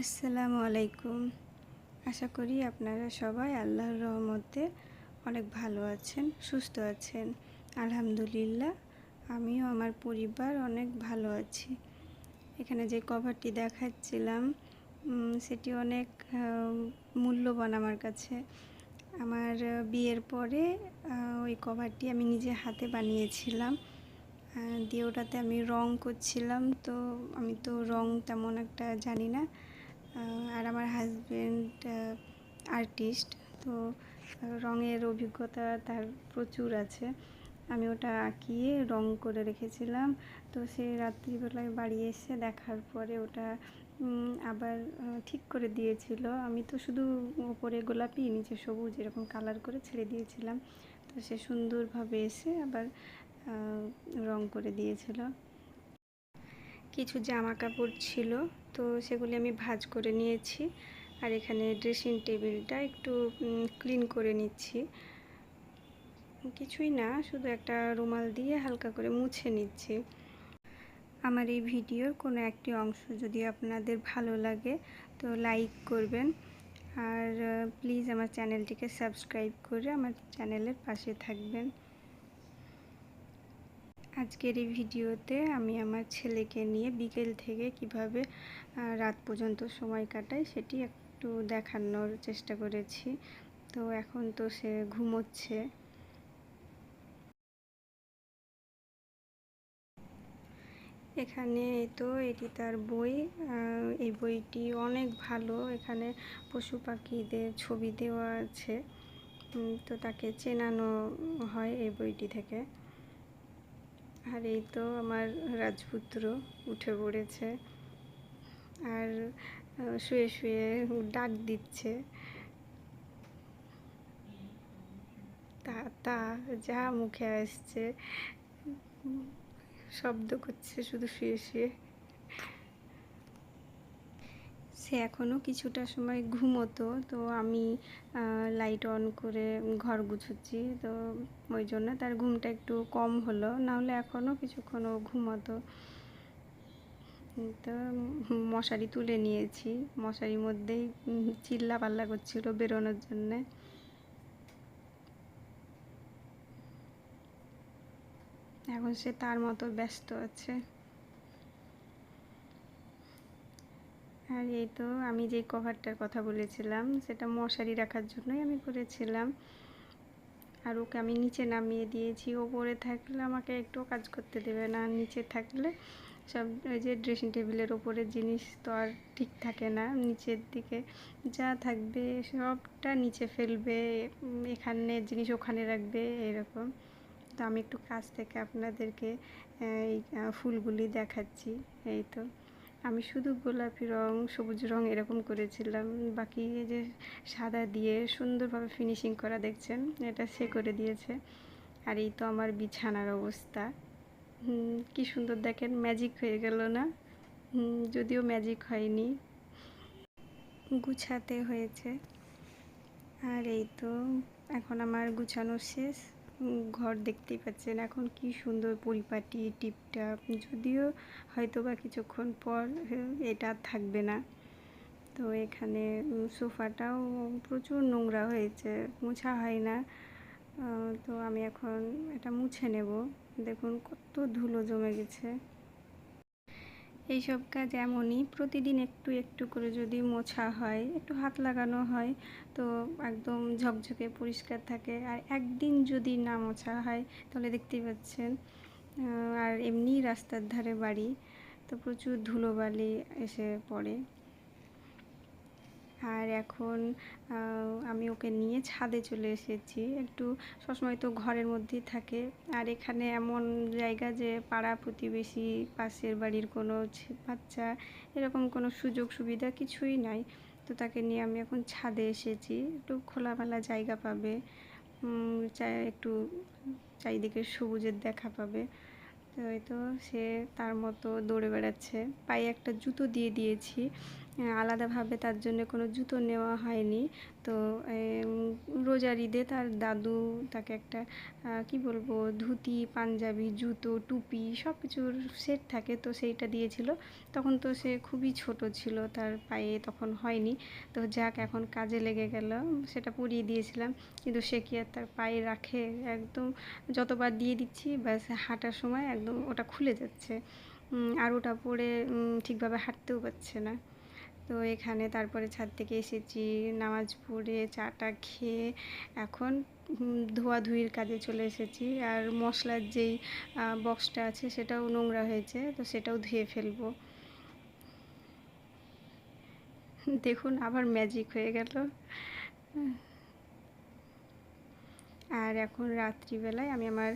আসসালামু আলাইকুম। আশা করি আপনারা সবাই আল্লাহর রহমতে অনেক ভালো আছেন, সুস্থ আছেন। আলহামদুলিল্লাহ, আমিও আমার পরিবার অনেক ভালো আছি। এখানে যে কভারটি দেখাচ্ছিলাম সেটি অনেক মূল্যবান আমার কাছে। আমার বিয়ের পরে ওই কভারটি আমি নিজে হাতে বানিয়েছিলাম। দিয়ে ওটাতে আমি রং করছিলাম, তো আমি তো রং তেমন একটা জানি না। আর আমার হাজব্যান্ড আর্টিস্ট তো রঙের অভিজ্ঞতা তার প্রচুর আছে। আমি ওটা আঁকিয়ে রং করে রেখেছিলাম। তো সে রাত্রিবেলায় বাড়ি এসে দেখার পরে ওটা আবার ঠিক করে দিয়েছিল। আমি তো শুধু ওপরে গোলাপি, নিচে সবুজ এরকম কালার করে ছেড়ে দিয়েছিলাম। তো সে সুন্দরভাবে এসে আবার রং করে দিয়েছিল। কিছু জামা কাপড় ছিল, তো সেগুলি আমি ভাজ করে নিয়েছি। আর এখানে ড্রেসিং টেবিলটা একটু ক্লিন করে নিচ্ছি। কিছুই না, শুধু একটা রুমাল দিয়ে হালকা করে মুছে নিচ্ছি। আমার এই ভিডিওর কোনো একটি অংশ যদি আপনাদের ভালো লাগে, তো লাইক করবেন। আর প্লিজ আমার চ্যানেলটিকে সাবস্ক্রাইব করে আমার চ্যানেলের পাশে থাকবেন। আজকের এই ভিডিওতে আমি আমার ছেলেকে নিয়ে বিকেল থেকে কীভাবে রাত পর্যন্ত সময় কাটাই সেটি একটু দেখানোর চেষ্টা করেছি। তো এখন তো সে ঘুমোচ্ছে। এখানে তো এটি তার বই এই বইটি অনেক ভালো। এখানে পশু পাখিদের ছবি দেওয়া আছে। তো তাকে চেনানো হয় এই বইটি থেকে। আর এই তো আমার রাজপুত্র উঠে পড়েছে। আর শুয়ে শুয়ে ডাক দিচ্ছে। তা তা যা মুখে আসছে, শব্দ করছে, শুধু শুয়ে শুয়ে। সে এখনও কিছুটা সময় ঘুমোতো, তো আমি লাইট অন করে ঘর গুছোচ্ছি, তো ওই জন্য তার ঘুমটা একটু কম হলো, নাহলে এখনও কিছুক্ষণ ও ঘুমোতো। তো মশারি তুলে নিয়েছি, মশারির মধ্যেই চিল্লা পাল্লা করছিল বেরোনোর জন্যে। এখন সে তার মতো ব্যস্ত আছে। আর এই তো আমি যেই কভারটার কথা বলেছিলাম, সেটা মশারি রাখার জন্যই আমি করেছিলাম। আর ওকে আমি নিচে নামিয়ে দিয়েছি। ওপরে থাকলে আমাকে একটু কাজ করতে দেবে না। নিচে থাকলে সব ওই যে ড্রেসিং টেবিলের ওপরে জিনিস তো আর ঠিক থাকে না। নিচের দিকে যা থাকবে, সবটা নিচে ফেলবে এখানে জিনিস ওখানে রাখবে, এরকম। তো আমি একটু কাছ থেকে আপনাদেরকে এই ফুলগুলি দেখাচ্ছি। এই তো। আমি শুধু গোলাপি রং, সবুজ রং এরকম করেছিলাম। বাকি যে সাদা দিয়ে সুন্দরভাবে ফিনিশিং করা দেখছেন, এটা সে করে দিয়েছে। আর এই তো আমার বিছানার অবস্থা। কি সুন্দর দেখেন ম্যাজিক হয়ে গেল না? যদিও ম্যাজিক হয়নি। গুছাতে হয়েছে। আর এই তো, এখন আমার গুছানো শেষ। ঘর দেখতেই পাচ্ছেন। এখন কি সুন্দর পরিপাটি, টিপটাপ। যদিও হয়তো বা কিছুক্ষণ পর এটা থাকবে না। তো এখানে সোফাটাও প্রচুর নোংরা হয়েছে, মোছা হয় না। তো আমি এখন এটা মুছে নেব। দেখুন কত ধুলো জমে গেছে। এইসব কাজ এমনই, প্রতিদিন একটু একটু করে যদি মোছা হয়, একটু হাত লাগানো হয়, তো একদম ঝকঝকে পরিষ্কার থাকে। আর একদিন যদি না মোছা হয়, তাহলে দেখতেই পাচ্ছেন আর এমনি রাস্তার ধারে বাড়ি, তো প্রচুর ধুলোবালি এসে পড়ে। আর এখন আমি ওকে নিয়ে ছাদে চলে এসেছি। একটু সবসময় তো ঘরের মধ্যেই থাকে। আর এখানে এমন জায়গা যে পাড়া প্রতিবেশী, পাশের বাড়ির কোনো বাচ্চা এরকম কোনো সুযোগ সুবিধা কিছুই নাই। তো তাকে নিয়ে আমি এখন ছাদে এসেছি। একটু খোলামেলা জায়গা পাবে। একটু চারিদিকে সবুজের দেখা পাবে। তো তো সে তার মতো দৌড়ে বেড়াচ্ছে। পায়ে একটা জুতো দিয়ে দিয়েছি। আলাদাভাবে তার জন্য কোনো জুতো নেওয়া হয়নি। তো রোজার ঈদে তার দাদু তাকে একটা কি বলব, ধুতি, পাঞ্জাবি, জুতো, টুপি সব কিছুর সেট থাকে, তো সেইটা দিয়েছিল। তখন তো সে খুবই ছোট ছিল, তার পায়ে তখন হয়নি। তো যাক, এখন কাজে লেগে গেল, সেটা পরিয়ে দিয়েছিলাম। কিন্তু সে কি আর তার পায়ে রাখে? একদম যতবার দিয়ে দিচ্ছি, ব্যাস হাঁটার সময় একদম ওটা খুলে যাচ্ছে। আর ওটা পরে ঠিকভাবে হাঁটতেও পারছে না। তো এখানে তারপরে ছাদ থেকে এসেছি, নামাজ পড়ে, চাটা খেয়ে এখন ধোয়া ধোয়াধুয়ির কাজে চলে এসেছি। আর মশলার যেই বক্সটা আছে সেটাও নোংরা হয়েছে, তো সেটাও ধুয়ে ফেলব। দেখুন, আবার ম্যাজিক হয়ে গেল। আর এখন রাত্রিবেলায় আমি আমার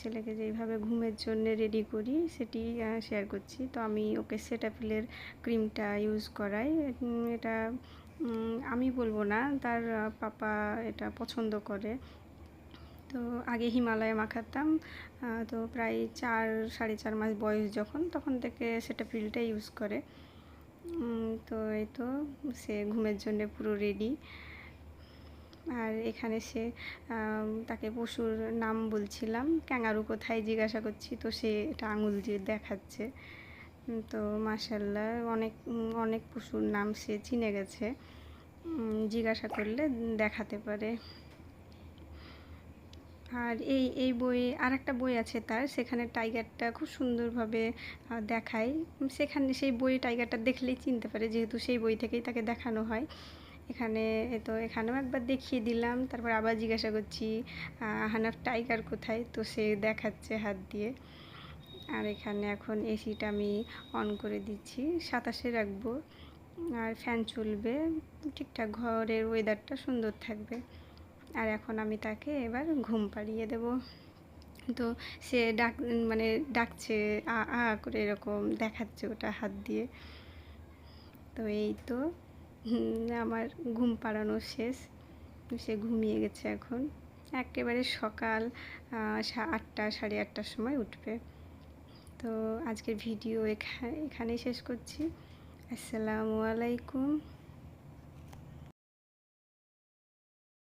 ছেলেকে যেইভাবে ঘুমের জন্য রেডি করি সেটি শেয়ার করছি। তো আমি ওকে সেটাফিলের ক্রিমটা ইউজ করাই। এটা আমি বলব না, তার পাপা এটা পছন্দ করে। তো আগে হিমালয়ে মাখাতাম তো প্রায় চার, সাড়ে চার মাস বয়স যখন, তখন থেকে সেটা ফিলটা ইউজ করে। তো এই তো, সে ঘুমের জন্য পুরো রেডি আর এখানে সে তাকে পশুর নাম বলছিলাম। ক্যাঙ্গারু কোথায় জিজ্ঞাসা করছি, তো সে এটা আঙুল দিয়ে দেখাচ্ছে। তো মাসাল্লাহ অনেক অনেক পশুর নাম সে চিনে গেছে। জিজ্ঞাসা করলে দেখাতে পারে। আর এই এই বই আর একটা বই আছে তার, সেখানে টাইগারটা খুব সুন্দরভাবে দেখায়। সেখানে সেই বই টাইগারটা দেখলেই চিনতে পারে, যেহেতু সেই বই থেকেই তাকে দেখানো হয়। এখানে তো এখানেও একবার দেখিয়ে দিলাম। তারপর আবার জিজ্ঞাসা করছি হানাফ টাইগার কোথায়? তো সে দেখাচ্ছে হাত দিয়ে। আর এখানে এখন এসিটা আমি অন করে দিচ্ছি। সাতাশে রাখব। আর ফ্যান চলবে। ঠিকঠাক ঘরের ওয়েদারটা সুন্দর থাকবে। আর এখন আমি তাকে এবার ঘুম পাড়িয়ে দেব। তো সে ডাক মানে ডাকছে, আ আ করে এরকম দেখাচ্ছে ওটা হাত দিয়ে। তো এই তো আমার ঘুম পাড়ানো শেষ। সে ঘুমিয়ে গেছে এখন। একেবারে সকাল আটটা, সাড়ে আটটার সময় উঠবে। তো আজকের ভিডিও এখানে এখানেই শেষ করছি। আসসালামু আলাইকুম।